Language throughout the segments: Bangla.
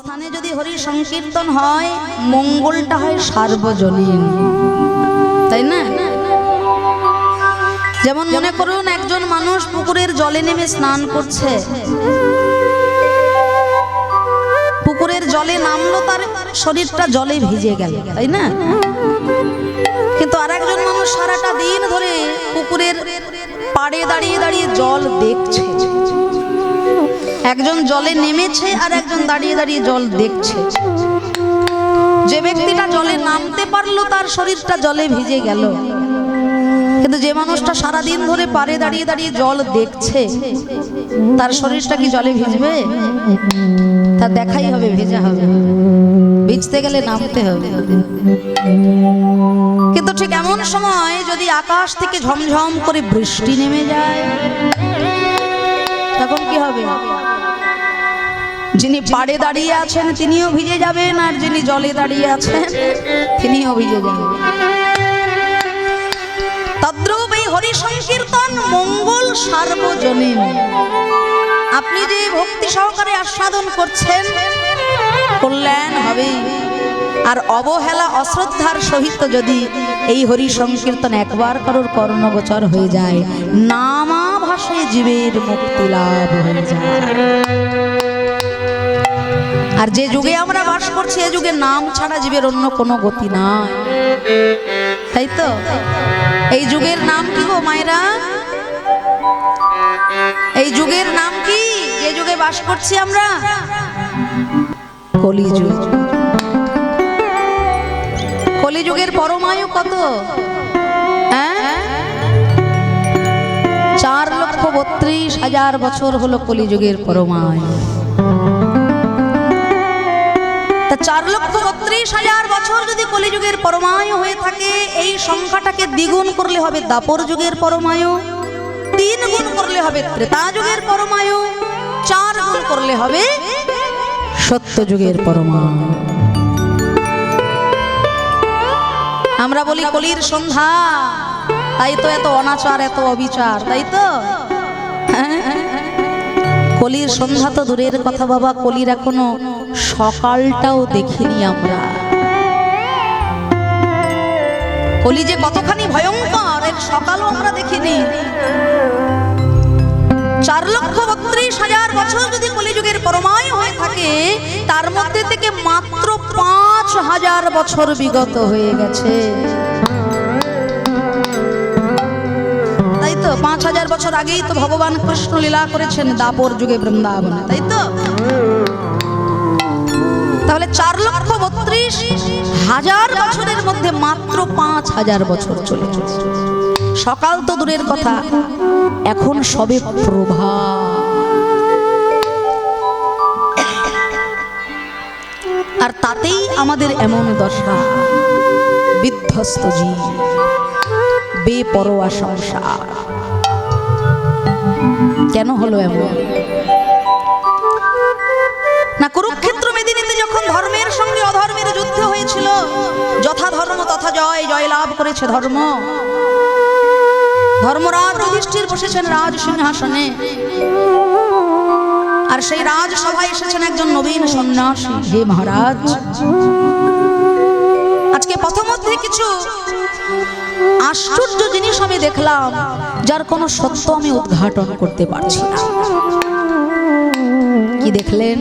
স্থানে যদি হরি সংকীর্তন হয়, মঙ্গলটা হয় সার্বজনীন। তাই না? যেমন মনে করুন, একজন মানুষ পুকুরের জলে নেমে স্নান করছে। পুকুরের জলে নামলো, তার শরীরটা জলে ভিজে গেল, তাই না? কিন্তু আর একজন মানুষ সারাটা দিন ধরে পুকুরের পাড়ে দাঁড়িয়ে দাঁড়িয়ে জল দেখছে। একজন জলে নেমেছে আর একজন দাঁড়িয়ে দাঁড়িয়ে জল দেখছে। যে ব্যক্তিটা জলে নামতে পারল, তার শরীরটা জলে ভিজে গেল। কিন্তু যে মানুষটা সারা দিন ধরে পারে দাঁড়িয়ে দাঁড়িয়ে জল দেখছে, তার শরীরটা কি জলে ভিজবে? তা দেখাই হবে, ভেজা হবে। ভিজতে গেলে নামতে হবে। কিন্তু ঠিক এমন সময় যদি আকাশ থেকে ঝমঝম করে বৃষ্টি নেমে যায় কি হবে? যিনি পাড়ে দাঁড়িয়ে আছেন তিনিও ভিজে যাবেন, আর যিনি জলে দাঁড়িয়ে আছেন, তিনিও ভিজে যাবেন। তদ্রূপ এই হরি সংকীর্তন মঙ্গল সার্বজনীন। আপনি যে ভক্তি সহকারে আস্বাদন করছেন, কল্যাণ হবে। আর অবহেলা, অশ্রদ্ধার সহিত যদি এই হরি সংকীর্তন একবার কারোর কর্ণগোচর হয়ে যায়, নামা ভাষে জীবের মুক্তি লাভ হয়ে যায়। আর যে যুগে আমরা বাস করছি, এ যুগে নাম ছাড়া জীবের অন্য কোনো গতি নাই। তাই তো? এই যুগের নাম কি গো মায়েরা? এই যুগের নাম কি? যে যুগে বাস করছি আমরা? কলিযুগ। কলিযুগের পরমায়ু কত? চার লক্ষ বত্রিশ হাজার বছর হলো কলিযুগের পরমায়। চার লক্ষ বত্রিশ হাজার বছর যদি কলিযুগের পরমায়ু হয়ে থাকে, এই সংখ্যাটাকে দ্বিগুণ করলে হবে দাপর যুগের পরমায়ু, তিন গুণ করলে হবে ত্রেতা যুগের পরমায়ু, চার গুণ করলে হবে সত্য যুগের পরমায়ু। আমরা বলি কলির সন্ধ্যা তাই তো এত অনাচার, এত অবিচার, তাই তো? হ্যাঁ? কলির সন্ধ্যা তো দূরের কথা বাবা, কলির এখনও সকালটাও দেখিনি আমরা। কলি যে কতখানি ভয়ঙ্কর, এর সকালও আমরা দেখিনি। চার লক্ষ বত্রিশ হাজার বছর যদি কলিযুগের পরমায় হয়ে থাকে, তার মধ্যে থেকে মাত্র পাঁচ হাজার বছর বিগত হয়ে গেছে। তো পাঁচ হাজার বছর আগেই তো ভগবান কৃষ্ণ লীলা করেছেন দাপর যুগে বৃন্দাবনে, তাই তো? তাহলে চার লক্ষ বত্রিশ হাজার বছরের মধ্যে মাত্র পাঁচ হাজার বছর চলে। সকাল তো দূরের কথা, এখন সবে প্রভা। আর তাতেই আমাদের এমন দশা, বিধ্বস্ত জীব, বেপরোয়া সংসার। কেন হলো এমন? না, কুরুক্ষেত্র মেদিনীতে যখন ধর্মের সঙ্গে অধর্মের যুদ্ধ হয়েছিল, যথা ধর্ম তথা জয় জয় লাভ করেছে ধর্ম। ধর্মরাজ যুধিষ্ঠির বসেছেন রাজ সিংহাসনে। আর সেই রাজসভায় এসেছেন একজন নবীন সন্ন্যাসী। হে মহারাজ। প্রথমধ্যে কিছু আশ্চর্য জিনিস আমি দেখলাম, যার কোনো সত্য আমি উদ্ঘাটন করতে পারছি না। কি দেখলেন?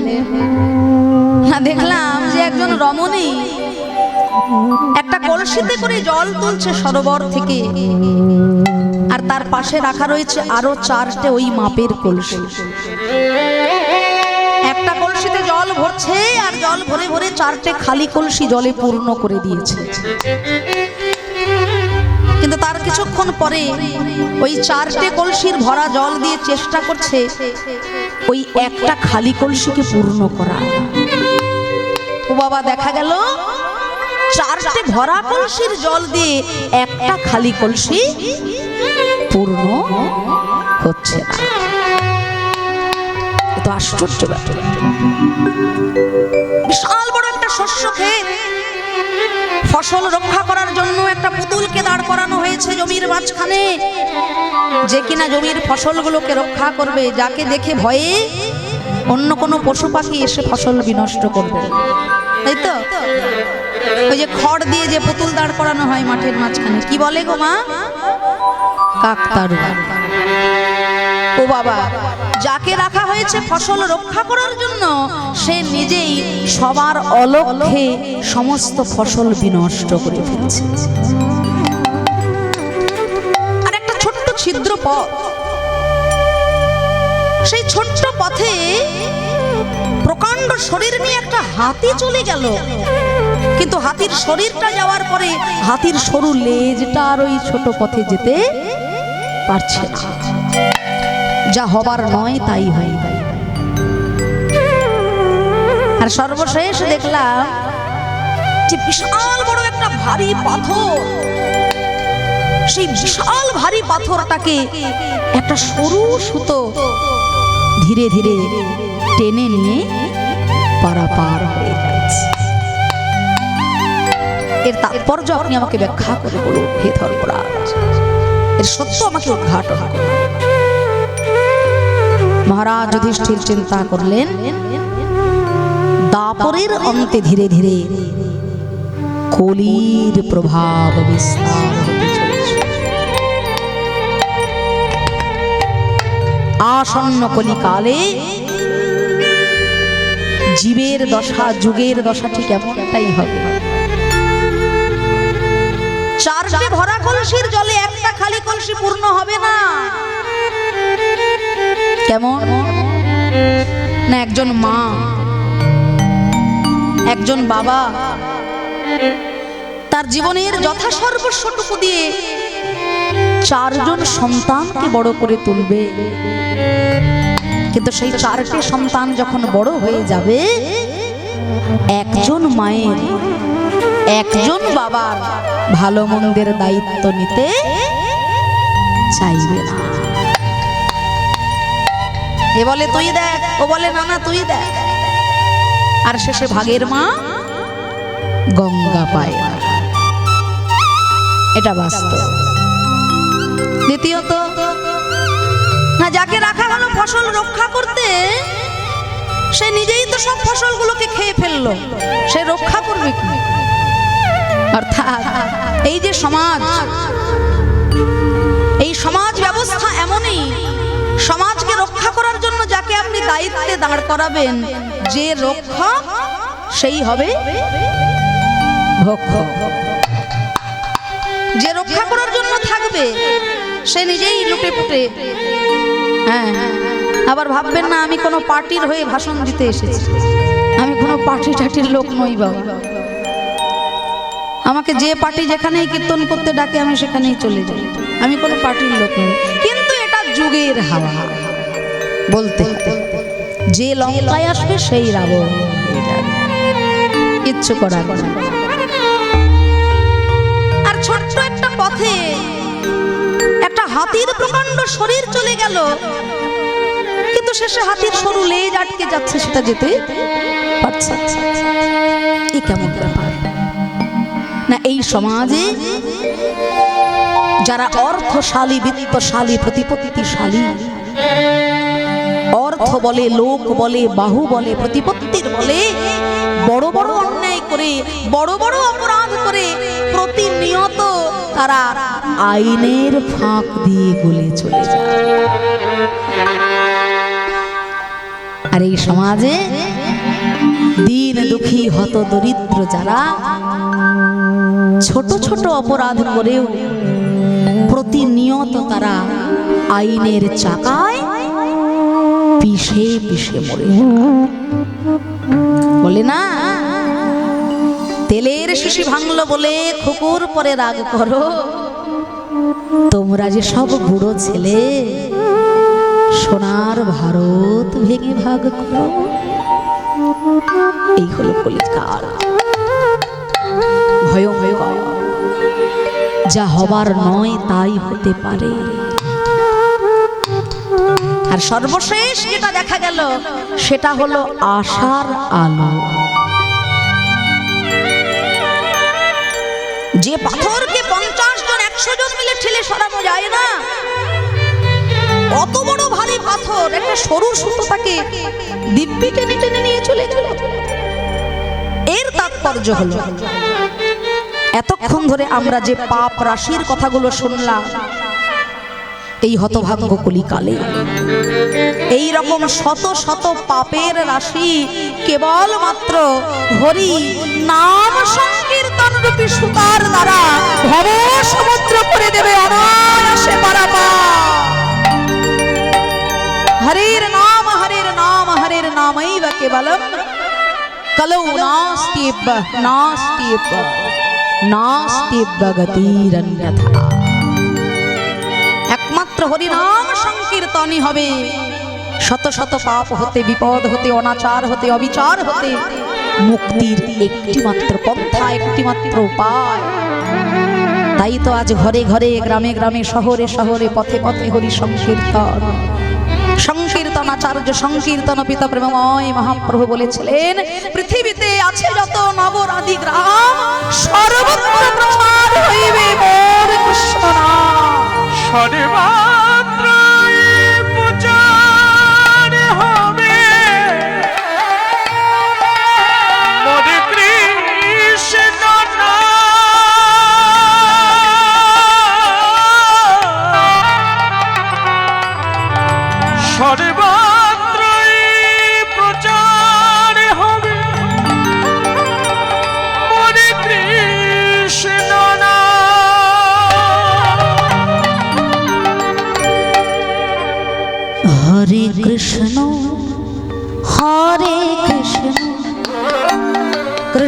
না, দেখলাম যে একজন রমণী একটা কলসিতে করে জল তুলছে সরোবর থেকে, আর তার পাশে রাখা রয়েছে আরও চারটে ওই মাপের কলসি। ভরছে আর জল ভরে ভরে চারটে খালি কলসি জলে পূর্ণ করে দিয়েছে। কিন্তু তার কিছুক্ষণ পরে ওই চারটে কলসির ভরা জল দিয়ে চেষ্টা করছে ওই একটা খালি কলসিকে পূর্ণ করা। ও বাবা, দেখা গেল। চারটে ভরা কলসির জল দিয়ে একটা খালি কলসি পূর্ণ হচ্ছে না। এ তো আশ্চর্য ব্যাপার। বিশাল বড় একটা শস্য ক্ষেত ফসল রক্ষা করার জন্য একটা পুতুলকে দাঁড় করানো হয়েছে জমির মাঝখানে। যে কিনা জমির ফসলগুলোকে রক্ষা করবে, যাকে দেখে ভয়ে অন্য কোনো পশু পাখি এসে ফসল বিনষ্ট করবে। তাই তো? ওই যে খড় দিয়ে যে পুতুল দাঁড় করানো হয় মাঠের মাঝখানে, কি বলে গো মা? কাকতারু ও বাবা, যাকে রাখা হয়েছে ফসল রক্ষা করার জন্য, সে নিজেই সবার অলক্ষ্যে সমস্ত ফসল বিনষ্ট করে ফেলছে। আর একটা ছোট্ট ছিদ্র পথ। সেই ছোট্ট পথে প্রকাণ্ড শরীর নিয়ে একটা হাতি চলে গেল। কিন্তু হাতির শরীরটা যাওয়ার পরে হাতির সরু লেজটা আর ওই ছোট পথে যেতে পারছে না। যা হবার নয় তাই হয়। আর সর্বশেষ দেখলাম যে বিশাল বড় একটা ভারী পাথর। সেই বিশাল ভারী পাথরটাকে একটা সরু সুতো ধীরে ধীরে টেনে নিয়ে পারাপার হয়ে যাচ্ছে। এর তাৎপর্য আপনি আমাকে ব্যাখ্যা করে বলুন, হে ধর্মরাজ। এর সত্য আমাকে উদ্ঘাটন করুন। মহারাজ যুধিষ্ঠির চিন্তা করলেন, দাপরের অন্তে ধীরে ধীরে কলির প্রভাব বিস্তার আসন্ন কলিকালে জীবের দশা, যুগের দশা ঠিক এমনটাই হবে। চারটে ভরা কলসির জলে একটা খালি কলসি পূর্ণ হবে না। কেমন? না, একজন মা। একজন বাবা। তার জীবনের যথাসর্বস্বটুকু দিয়ে চারজন সন্তানকে বড় করে তুলবে। কিন্তু সেই চারটে সন্তান যখন বড় হয়ে যাবে, একজন মায়ের, একজন বাবার ভালো মন্দের দায়িত্ব নিতে চাইবে না। এ বলে, তুই দেখ। ও বলে, না না, তুই দেখ। আর শেষে ভাগের মা গঙ্গা পায়। এটা বাস্তব। দ্বিতীয়ত, না, যাকে রাখা হলো ফসল রক্ষা করতে, সে নিজেই তো সব ফসলগুলোকে খেয়ে ফেলল। সে রক্ষা করবে কি? অর্থাৎ, এই যে সমাজ, এই সমাজ ব্যবস্থা এমনই সমাজকে রক্ষা করার জন্য যাকে আপনি দায়িত্বে দাঁড় করাবেন, যে রক্ষক, সেই হবে যে রক্ষা করার জন্য থাকবে, সে নিজেই লুটে পুটে। হ্যাঁ আবার ভাববেন না, আমি কোনো পার্টির হয়ে ভাষণ দিতে এসেছি। আমি কোনো পার্টি টাটির লোক নই বাবা। আমাকে যে পার্টি যেখানেই কীর্তন করতে ডাকে, আমি সেখানেই চলে যাই। আমি কোনো পার্টির লোক নই। কিন্তু যুগের হাওয়া বলতে। যে লঙ্কায় আসবে সেই রাবণ কিচ্ছু করার আর ছোট্ট একটা পথে একটা হাতির প্রকাণ্ড শরীর চলে গেল কিন্তু শেষে হাতির সরু লেজ আটকে যাচ্ছে, সেটা যেতে পারছে না। কেমন ব্যাপার না, এই সমাজে যারা অর্থশালী, বিত্তশালী, প্রতিপত্তিশালী। অর্থ বলে, লোক বলে, বাহু বলে, প্রতিপত্তির বলে, বড় বড় অন্যায় করে, বড় বড় অপরাধ করে, প্রতিনিয়ত তারা আইনের ফাঁক দিয়ে গলে চলে যায়। আর এই সমাজে দিন দুঃখী হত দরিদ্র যারা ছোট ছোট অপরাধ করেও প্রতিনিয়ত তারা আইনের চাকায় পিষে পিষে মরে বলে না, তেলের শিশি ভাঙলো বলে খুকুর পরে রাগ করো। তোমরা যে সব বুড়ো ছেলে, সোনার ভারত ভেঙে ভাগ করো। এই হলো কলিকাল ভয়ঙ্কর। যা হবার নয় তাই হতে পারে। আর সর্বশেষ যেটা দেখা গেল, সেটা হলো আশার আলো। যে পাথরকে পঞ্চাশ জন, একশো জন মিলে ঠেলে সরানো যায় না, অত বড় ভারী পাথর, একটা সরু সুতো তাকে দিব্যি টেনে টেনে নিয়ে চলে গেল। এর তাৎপর্য হলো এতক্ষণ ধরে আমরা যে পাপ রাশির কথাগুলো শুনলাম, এই হতভাগ্য কলিকালে। এই রকম শত শত পাপের রাশি কেবল মাত্র হরি নাম সংকীর্তন রূপী সুতার দ্বারা ভব সমুদ্র করে দেবে অনায়াসে পারাপার। হরের নাম হরের নাম, হরের বা কেবলম। কলৌ নাস্তিব নাস্তিব নাস্তিব গতিরন্যথা একমাত্র হরিনাম সংকীর্তনই হবে শত শত পাপ হতে বিপদ হতে অনাচার হতে অবিচার হতে মুক্তির একটি মাত্র পন্থা একটি মাত্র উপায় তাই তো আজ ঘরে ঘরে, গ্রামে গ্রামে, শহরে শহরে, পথে পথে হরি সংকীর্তন সংকীর্তনাচার্য সংকীর্তন পিতা প্রেমময় মহাপ্রভু বলেছিলেন, পৃথিবীতে আছে যত আদি গ্রাম, সর্বত্র প্রচার হইবে মোর কৃষ্ণ নাম।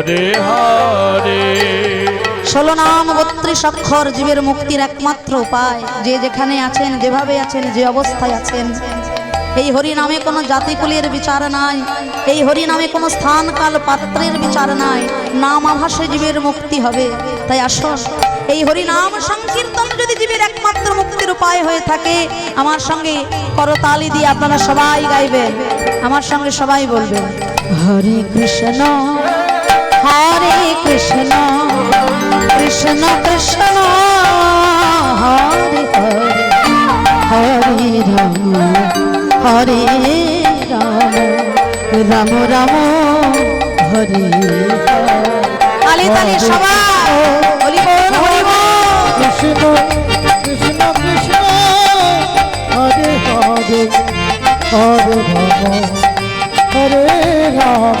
হরে হরে। ষোলো নাম, বত্রিশ অক্ষর জীবের মুক্তির একমাত্র উপায়। যে যেখানে আছেন, যেভাবে আছেন, যে অবস্থায় আছেন। এই হরি নামে কোনো জাতিকুলের বিচার নাই। এই হরি নামে কোনো স্থান কাল পাত্রের বিচার নাই। নাম আভাসে জীবের মুক্তি হবে। তাই আসুন এই হরি নাম সংকীর্তন যদি জীবের একমাত্র মুক্তির উপায় হয়ে থাকে, আমার সঙ্গে করতালি দিয়ে আপনারা সবাই গাইবেন। আমার সঙ্গে সবাই বলবেন, হরে কৃষ্ণ হরে কৃষ্ণ কৃষ্ণ কৃষ্ণ হরে হরে হরে রাম হরে রাম রাম রাম হরে তালি তালি সবাই হরি বল হরি বল। কৃষ্ণ কৃষ্ণ কৃষ্ণ হরে হরে হরে রাম হরে রাম।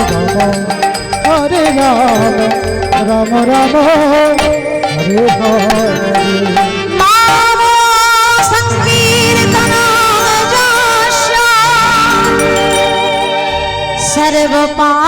রাম হরে রাম রাম রাম হরে। হরে নাম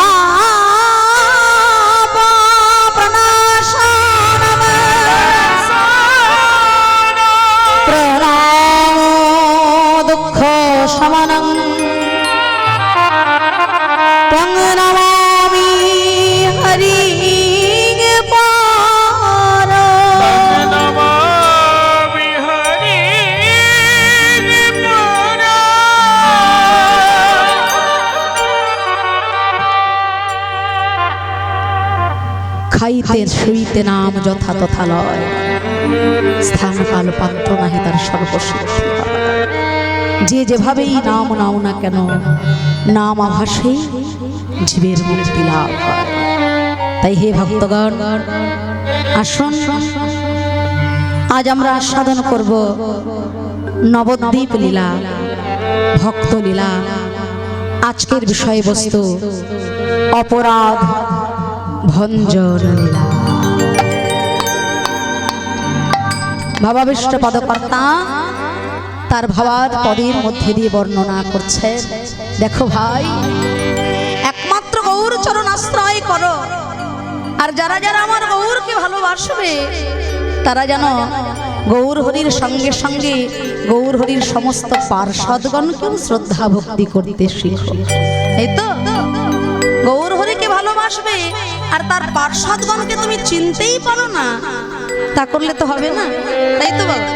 খাইতে শুইতে নাম যথা তথা লয়। স্থান কাল পাত্র নাহি তার সর্বসিদ্ধি যে যেভাবেই নাম নাও না কেন, নাম আভাসে জীবের মুক্তি লাভ তাই হে ভক্তগণ, আসুন, আজ আমরা আস্বাদন করব নবদ্বীপ লীলা, ভক্ত লীলা, আজকের বিষয়বস্তু অপরাধ ভঞ্জন লীলা। ভাবাবিষ্ট পদকর্তা তার ভাবার পদের মধ্যে দিয়ে বর্ণনা করছে। দেখো ভাই, একমাত্র গৌর চরণ আশ্রয় করো। আর যারা যারা আমার গৌরকে ভালোবাসবে, তারা যেন গৌর হরির সঙ্গে সঙ্গে গৌর হরির সমস্ত পার্ষদগণকেও শ্রদ্ধা ভক্তি করতে শিখো। এই তো, গৌর হরিকে ভালোবাসবে আর তার পার্ষদগণকে তুমি চিনতেই পারো না। তা করলে তো হবে না। তাই তো বাবা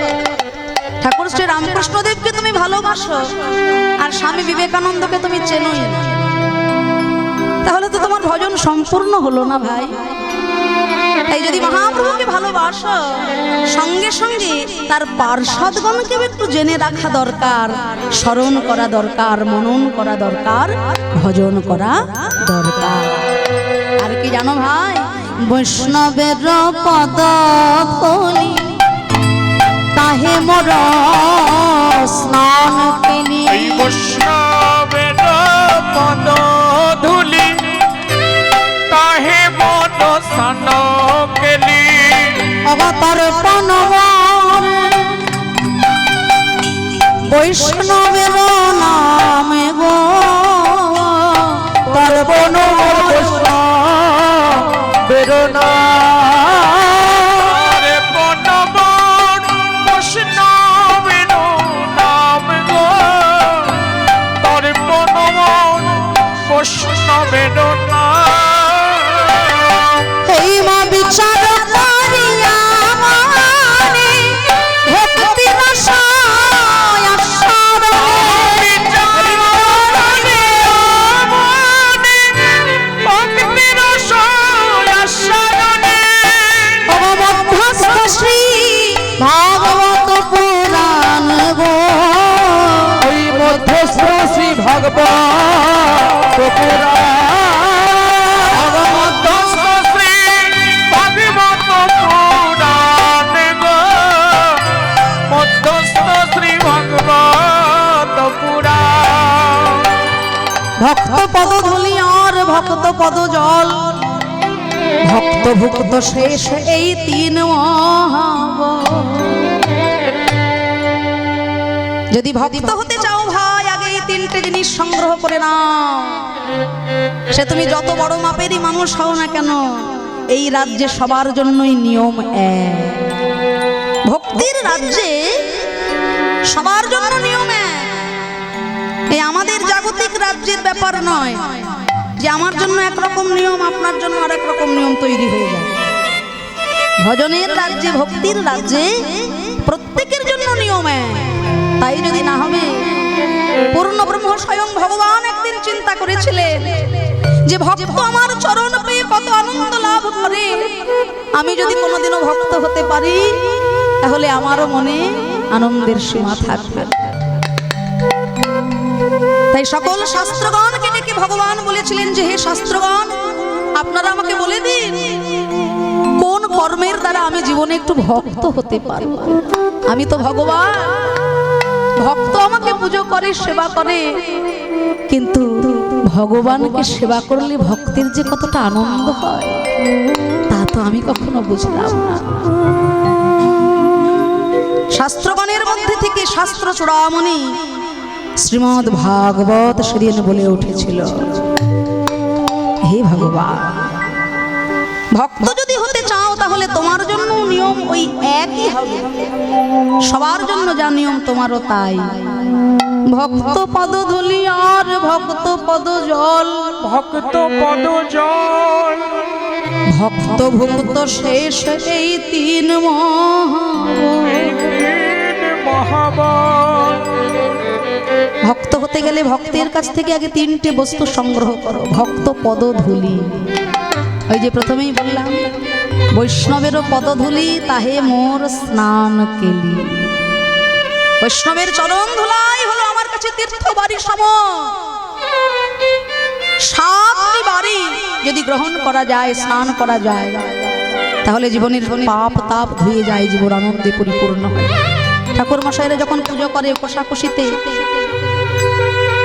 ঠাকুর শ্রী রামকৃষ্ণদেবকে তুমি ভালোবাসো, আর স্বামী বিবেকানন্দকে তুমি চেনোই তাহলে তো তোমার ভজন সম্পূর্ণ হলো না ভাই। তাই যদি মহাপ্রভুকে ভালোবাসো, সঙ্গে সঙ্গে তার পার্ষদগণকে একটু জেনে রাখা দরকার, স্মরণ করা দরকার, মনন করা দরকার, ভজন করা দরকার। আর কি জানো ভাই? বৈষ্ণবের পদ ফলি তাহে মোর স্নান কেলি এই বৈষ্ণবের পদ ধুলি তাহে মন সান কেলি। অবতার পনব বৈষ্ণবের শ্রী ভগবান ভক্ত পদ ধুলি আর ভক্ত পদ জল। ভক্ত ভুক্ত শেষ এই তিন যদি ভক্ত সংগ্রহ করে নাও। সে তুমি যত বড় মাপেরই মানুষ হও না কেন, এই রাজ্যে সবার জন্যই নিয়ম এক। ভক্তির রাজ্যে সবার জন্য নিয়ম এক। এই আমাদের জাগতিক রাজ্যের ব্যাপার নয় যে আমার জন্য একরকম নিয়ম, আপনার জন্য আরেক রকম নিয়ম তৈরি হয়ে যায়। ভজনের রাজ্যে, ভক্তির রাজ্যে প্রত্যেকের জন্য নিয়ম এক। তাই যদি না হবে পূর্ণ ব্রহ্ম স্বয়ং ভগবান একদিন চিন্তা করেছিলেন যে ভক্ত আমার চরণ পেয়ে কত আনন্দ লাভ করে। আমি যদি কোনোদিনও ভক্ত হতে পারি, তাহলে আমারও মনে আনন্দের সীমা থাকবে। তাই সকল শাস্ত্রগণকে ডেকে ভগবান বলেছিলেন যে, হে শাস্ত্রগণ, আপনারা আমাকে বলে দিন, কোন কর্মের দ্বারা আমি জীবনে একটু ভক্ত হতে পারি আমি তো ভগবান ভক্ত আমাকে পুজো করে, সেবা করে। কিন্তু ভগবানকে সেবা করলে ভক্তের যে কতটা আনন্দ হয়, তা কিন্তু আমি কখনো বুঝলাম না। শাস্ত্রগণের মধ্যে থেকে শাস্ত্র চূড়ামণি শ্রীমদ ভাগবত সেদিন বলে উঠেছিল, হে ভগবান, ভক্ত যদি হতে চাও তাহলে তোমার জন্য নিয়ম ওই একই হবে। সবার জন্য যা নিয়ম তোমারও তাই। ভক্ত পদ ধুলি আর ভক্ত পদ জল। ভক্ত পদ জল। ভক্ত ভক্ত শেষ এই তিন ভক্ত হতে গেলে ভক্তের কাছ থেকে আগে তিনটে বস্তু সংগ্রহ করো। ভক্ত পদ ধুলি। ওই যে প্রথমেই বললাম বৈষ্ণবেরও পদধূলি, তাহে মোর স্নান কেলি। বৈষ্ণবের চরণ ধুলাই হলো আমার কাছে তীর্থ বাড়ি সম সাতটি বাড়ি যদি গ্রহণ করা যায়, স্নান করা যায়, তাহলে জীবনের পাপ তাপ ধুয়ে যায়, জীবন আনন্দে পরিপূর্ণ হয়। ঠাকুর মশাইরা যখন পুজো করে কোষাকুষিতে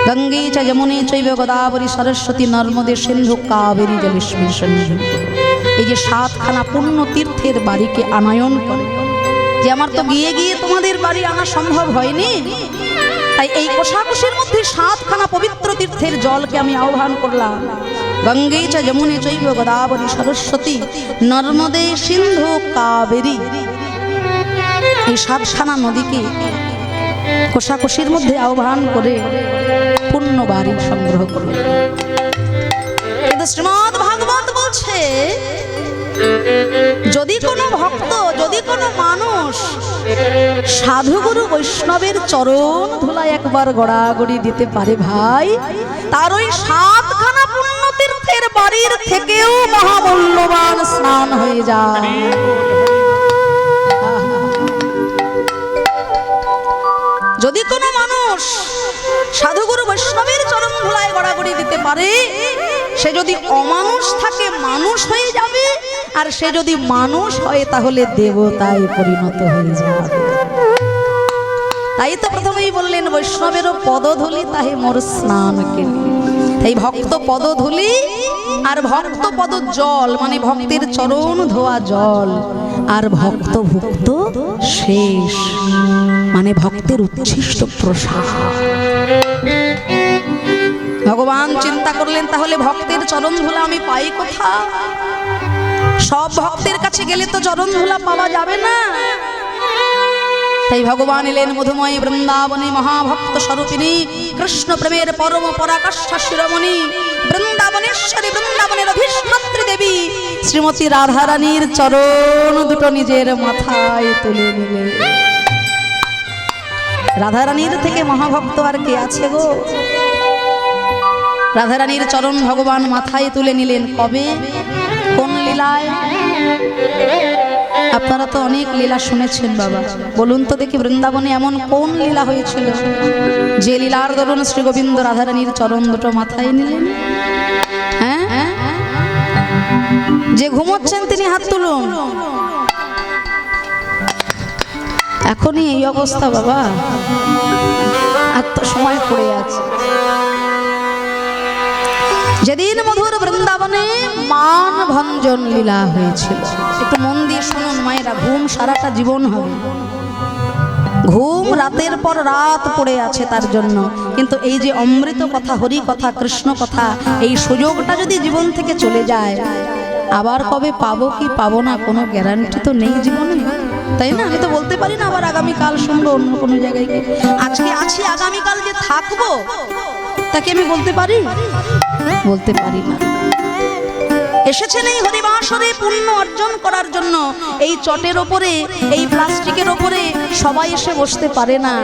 গঙ্গে চা যমুনে চৈব গোদাবরী, সরস্বতী নর্মদে সিন্ধু কাবেরী জলেশ্বরী সন্নিধি। এই যে সাতখানা পুণ্য তীর্থের বাড়িকে আনায়ন করে। যে আমার তো গিয়ে গিয়ে তোমাদের বাড়ি আনা সম্ভব হয়নি। তাই এই কোষাকুষির মধ্যে সাতখানা পবিত্র তীর্থের জলকে আমি আহ্বান করলাম। গঙ্গে চ যমুনে চৈব গোদাবরী সরস্বতী, নর্মদে সিন্ধু কাবেরী। এই সাতখানা নদীকে কোষাকুষির মধ্যে আহ্বান করে পুণ্য বাড়ি সংগ্রহ করবে কিন্তু শ্রীমদ ভাগবত বলছে যদি কোনো ভক্ত, যদি কোনো মানুষ সাধুগুরু বৈষ্ণবের চরণ ধুলায় একবার গড়াগড়ি দিতে পারে ভাই, তার ওই সাতখানা পুণ্য তীর্থের বাড়ির থেকেও মহামূল্যবান স্নান হয়ে যায়। যদি কোনো মানুষ সাধুগুরু বৈষ্ণবের চরণ ধুলায় গড়াগড়ি দিতে পারে, সে যদি অমানুষ থাকে, মানুষ হয়ে যাবে। আর সে যদি মানুষ হয় তাহলে দেবতায় পরিণত হয়ে যাবে। তাই তো প্রথমেই বললেন, বৈষ্ণবেরও পদধূলি তাহে মোর স্নান কেলি তাই ভক্ত পদধূলি আর ভক্ত পদ জল মানে ভক্তের চরণ ধোয়া জল, আর ভক্ত ভুক্ত শেষ মানে ভক্তের উচ্ছিষ্ট প্রসাদ। ভগবান চিন্তা করলেন, তাহলে ভক্তের চরণ ধুলা আমি পাই কোথা সব ভক্তের কাছে গেলে তো চরণ ধুলা পাওয়া যাবে না। তাই ভগবান এলেন মধুময় বৃন্দাবনে মহাভক্ত স্বরূপিণী, কৃষ্ণ প্রেমের পরম পরাকাষ্ঠা শিরোমণি, বৃন্দাবনেশ্বরী বৃন্দাবনের অধিষ্ঠাত্রী দেবী, শ্রীমতী রাধারানীর চরণ দুটো নিজের মাথায় তুলে নিলে। রাধারানীর থেকে মহাভক্ত আর কে আছে গো? রাধারানীর চরণ ভগবান মাথায় তুলে নিলেন কবে? কোন লীলায়? আপনারা তো অনেক লীলা শুনেছেন বাবা। বলুন তো দেখি বৃন্দাবনে এমন কোন লীলা হয়েছিল? যে লীলার দরুন শ্রী গোবিন্দ রাধারানীর চরণ দুটো মাথায় নিলেন। হ্যাঁ? যে ঘুমোচ্ছেন তিনি হাত তুলুন। এখনই এই অবস্থা বাবা। আর সময় পড়ে আছে। যেদিন মধুর বৃন্দাবনে মান ভঞ্জন লীলা হয়েছিল। একটু মন দিয়ে শুনুন মায়েরা, ঘুম সারাটা জীবন হবে। ঘুম রাতের পর রাত পড়ে আছে তার জন্য। কিন্তু এই যে অমৃত কথা, হরি কথা, কৃষ্ণ কথা, এই সুযোগটা যদি জীবন থেকে চলে যায়, আবার কবে পাবো কি পাবো না কোনো গ্যারান্টি তো নেই জীবনে। তাই না? আমি তো বলতে পারি না আবার আগামীকাল শুনব অন্য কোনো জায়গায় গিয়ে। আজকে আছি, আগামীকাল যে থাকব, তাকে আমি বলতে পারি? বলতে পারি না। এসেছেন এই হরিবাসরে পুণ্য অর্জন করার জন্য। এই চটের ওপরে, এই প্লাস্টিকের ওপরে সবাই এসে বসতে পারে না।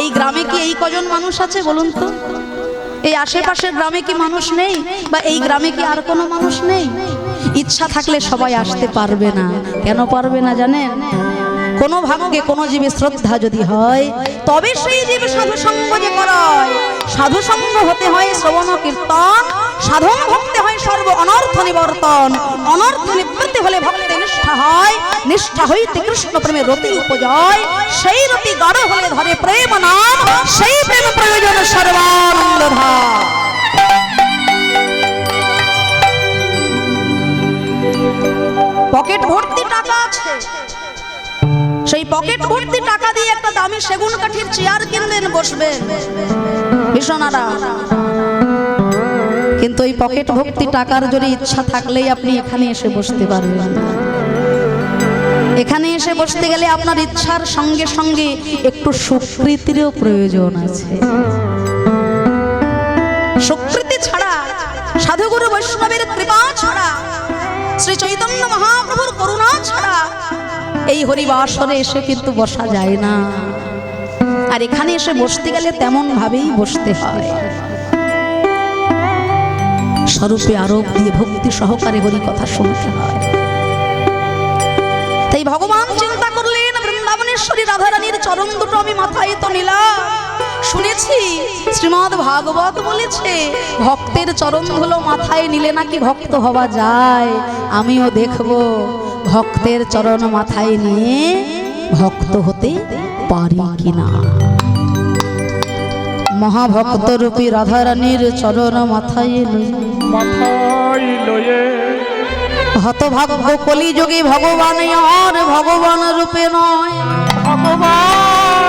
এই গ্রামে কি এই কজন মানুষ আছে বলুন তো? এই আশেপাশের গ্রামে কি মানুষ নেই? বা এই গ্রামে কি আর কোনো মানুষ নেই? ইচ্ছা থাকলে সবাই আসতে পারবে না। কেন পারবে না জানেন? কোন ভাগ্যে কোন জীবে শ্রদ্ধা যদি হয়, তবে সেই জীবে সাধু সঙ্গ যে করায়। সাধু সঙ্গ হতে হয় শ্রবণ কীর্তন সাধন ভক্তে হয় সর্ব অনর্থ নিবর্তন। অনর্থ নিবৃত্তি হলে ভক্তে নিষ্ঠা হয়। নিষ্ঠা হইতে কৃষ্ণ প্রেমে রতি উপজয়। সেই রতি গড় হলে ধরে প্রেম নাম। সেই প্রেম প্রয়োজন সর্বানন্দ পকেট ভর্তি টাকা আছে। সেই পকেট ভর্তি টাকা দিয়ে একটা দামি সেগুন কাঠির চেয়ার কিনলেন বসবেন। ভীষণ কিন্তু এই পকেট ভর্তি টাকার যদি ইচ্ছা থাকলেই আপনি এখানে এসে বসতে পারবেন। এখানে এসে বসতে গেলে আপনার ইচ্ছার সঙ্গে সঙ্গে একটু স্বীকৃতিরও প্রয়োজন আছে। সুকৃতি ছাড়া, সাধুগুরু বৈষ্ণবের কৃপা ছাড়া, শ্রী চৈতন্য মহাপ্রভুর করুণা ছাড়া এই হরিবাসরে এসে কিন্তু বসা যায় না। আর এখানে এসে বসতে গেলে তেমন ভাবেই বসতে হয়। স্বরূপে আরোপ দিয়ে ভক্তি সহকারে হরি কথা শুনতে হয়। তাই ভগবান চিন্তা করলেন, বৃন্দাবনেশ্বরী রাধারানীর চরণ দুটো আমি মাথায় তো নিলাম। শুনেছি, শ্রীমদ ভাগবত বলেছে, ভক্তের চরণ ধুলো মাথায় নিলে নাকি ভক্ত হওয়া যায়। আমিও দেখব, ভক্তের চরণ মাথায় নিয়ে ভক্ত হতে পারি কিনা। মহাভক্ত রূপী রাধারানীর চরণ মাথায় মাথায় লয়ে। হতভাগ্য কলিযুগে ভগবান আর ভগবান রূপে নয়। ভগবান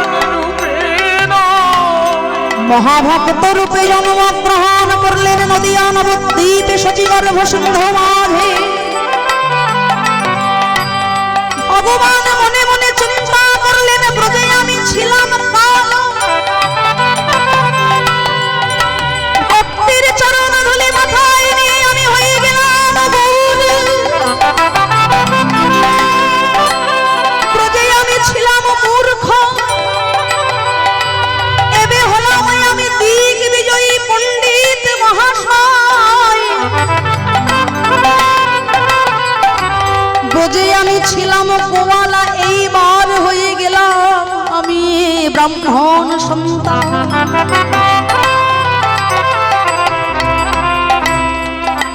মহাভক্ত রূপে জন্মগ্রহণ করলেন নদিয়া নবদ্বীপে সচিগর্ভ সিন্ধু মাঝে। ভগবান ব্রজে আমি ছিলাম গোয়ালা এইবার হয়ে গেলাম আমি ব্রাহ্মণ সন্তান।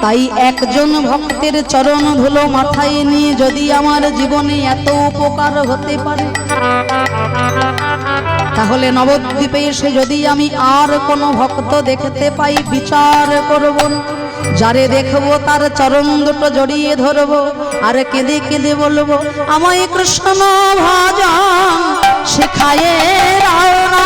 তাই একজন ভক্তের চরণ ধুলো মাথায় নিয়ে যদি আমার জীবনে এত উপকার হতে পারে তাহলে নবদ্বীপে এসে যদি আমি আর কোনো ভক্ত দেখতে পাই বিচার করব। যারে দেখব তার চরণ দুটো জড়িয়ে ধরবো আর কেঁদে কেঁদে বলব আমায় কৃষ্ণ ভাজন শেখায়ে রাও না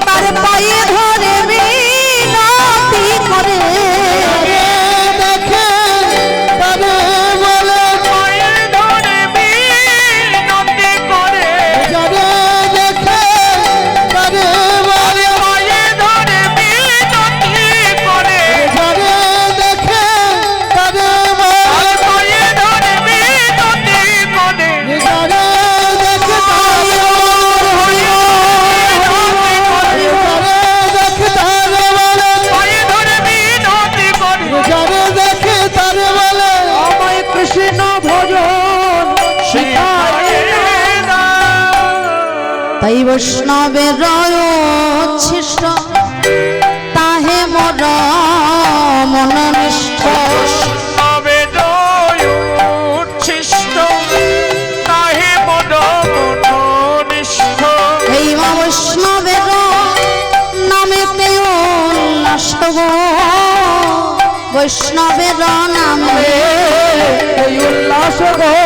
ও তার বৈষ্ণবের